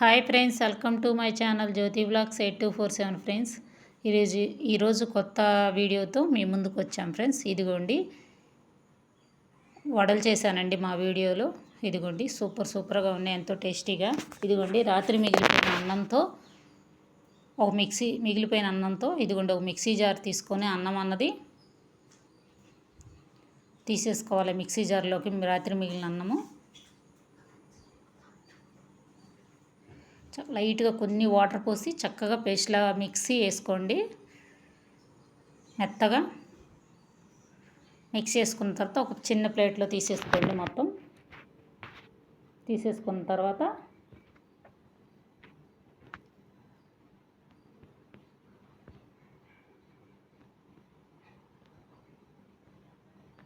Hi friends welcome to my channel Jyothi blogs eight two four seven friends. ఈరోజు ఈరోజు కొత్త వీడియోతో మీ ముందుకు వచ్చాం ఫ్రెండ్స్. ఇదిగోండి వడలు చేశానండి మా వీడియోలో. ఇదిగోండి సూపర్ సూపర్గా ఉన్నాయి ఎంతో టేస్టీగా. ఇదిగోండి రాత్రి మిగిలిపోయిన అన్నంతో ఒక మిక్సీ మిగిలిపోయిన అన్నంతో ఇదిగోండి ఒక మిక్సీ జార్ తీసుకొని అన్నం అన్నది తీసేసుకోవాలి మిక్సీ జార్లోకి రాత్రి మిగిలిన అన్నము. లైట్గా కొన్ని వాటర్ పోసి చక్కగా పేస్ట్లా మిక్సీ వేసుకోండి. మెత్తగా మిక్స్ చేసుకున్న తర్వాత ఒక చిన్న ప్లేట్లో తీసేసుకోండి మొత్తం. తీసేసుకున్న తర్వాత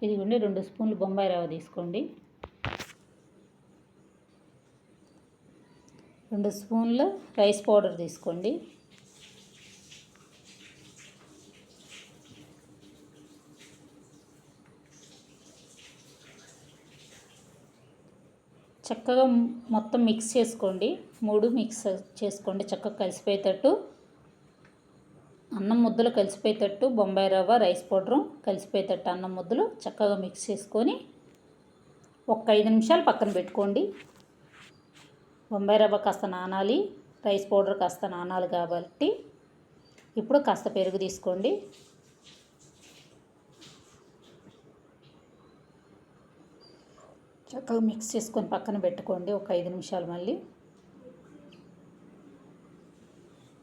ఇదిగోండి రెండు స్పూన్లు బొంబాయి రవ్వ తీసుకోండి. రెండు స్పూన్లు రైస్ పౌడర్ తీసుకోండి. చక్కగా మొత్తం మిక్స్ చేసుకోండి. మూడు మిక్స్ చేసుకోండి. చక్కగా కలిసిపోయేటట్టు అన్నం ముద్దలు కలిసిపోయేటట్టు బొంబాయి రవ్వ రైస్ పౌడరు కలిసిపోయేటట్టు అన్నం ముద్దలు చక్కగా మిక్స్ చేసుకొని ఒక ఐదు నిమిషాలు పక్కన పెట్టుకోండి. బొంబాయి రవ్వ కాస్త నానాలి రైస్ పౌడర్ కాస్త నానాలి కాబట్టి ఇప్పుడు కాస్త పెరుగు తీసుకోండి. చక్కగా మిక్స్ చేసుకొని పక్కన పెట్టుకోండి ఒక ఐదు నిమిషాలు మళ్ళీ.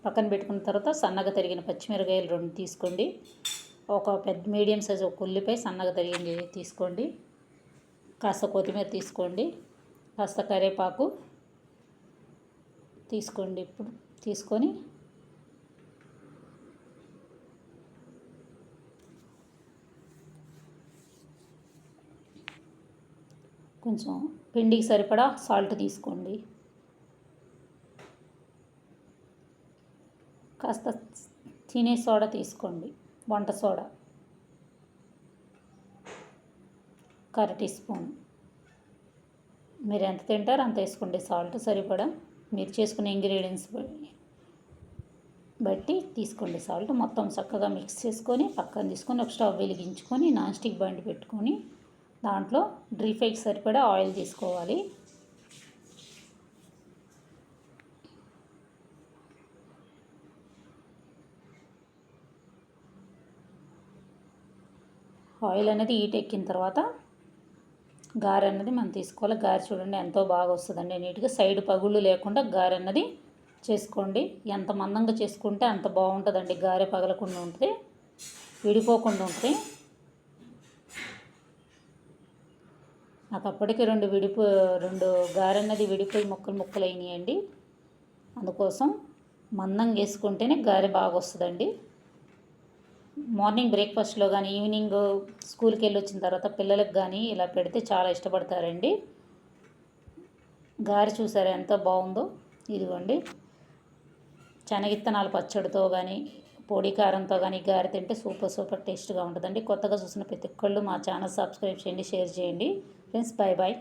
పక్కన పెట్టుకున్న తర్వాత సన్నగా తరిగిన పచ్చిమిరకాయలు రెండు తీసుకోండి. ఒక పెద్ద మీడియం సైజు ఒక ఉల్లిపాయ సన్నగా తరిగింది తీసుకోండి. కాస్త కొత్తిమీర తీసుకోండి. కాస్త కరివేపాకు తీసుకోండి. ఇప్పుడు తీసుకొని కొంచెం పిండికి సరిపడా సాల్ట్ తీసుకోండి. కాస్త తినే సోడా తీసుకోండి. వంట సోడా. కర టీ స్పూన్. మీరు ఎంత తింటారో అంత వేసుకోండి. సాల్ట్ సరిపడా మీరు చేసుకునే ఇంగ్రీడియంట్స్ బట్టి తీసుకోండి సాల్ట్. మొత్తం చక్కగా మిక్స్ చేసుకొని పక్కన తీసుకొని ఒక స్టవ్ వెలిగించుకొని నాన్ స్టిక్ బండి పెట్టుకొని దాంట్లో డ్రీ ఫ్రైకి సరిపడా ఆయిల్ తీసుకోవాలి. ఆయిల్ అనేది ఈట్ ఎక్కిన తర్వాత గారె అన్నది మనం తీసుకోవాలి. గారె చూడండి ఎంతో బాగా వస్తుందండి. నీట్గా సైడ్ పగుళ్ళు లేకుండా గారె అన్నది చేసుకోండి. ఎంత మందంగా చేసుకుంటే అంత బాగుంటుందండి. గారె పగలకుండా ఉంటుంది. విడిపోకుండా ఉంటుంది. నాకు అప్పటికి రెండు విడిపో రెండు గారెన్నది విడిపోయి ముక్కలు ముక్కలు అయినాయండి అందుకోసం మందంగా వేసుకుంటేనే గారె బాగా వస్తుందండి. మార్నింగ్ బ్రేక్ఫాస్ట్లో కానీ ఈవినింగ్ స్కూల్కి వెళ్ళి వచ్చిన తర్వాత పిల్లలకు కానీ ఇలా పెడితే చాలా ఇష్టపడతారండి. గారి చూసారా ఎంత బాగుందో? ఇదిగోండి. శనగిత్తనాలు పచ్చడితో కానీ పొడి కారంతో కానీ గారి తింటే సూపర్ సూపర్ టేస్ట్గా ఉంటుందండి. కొత్తగా చూసిన ప్రతి ఒక్కళ్ళు మా ఛానల్ సబ్స్క్రైబ్ చేయండి షేర్ చేయండి. Friends bye bye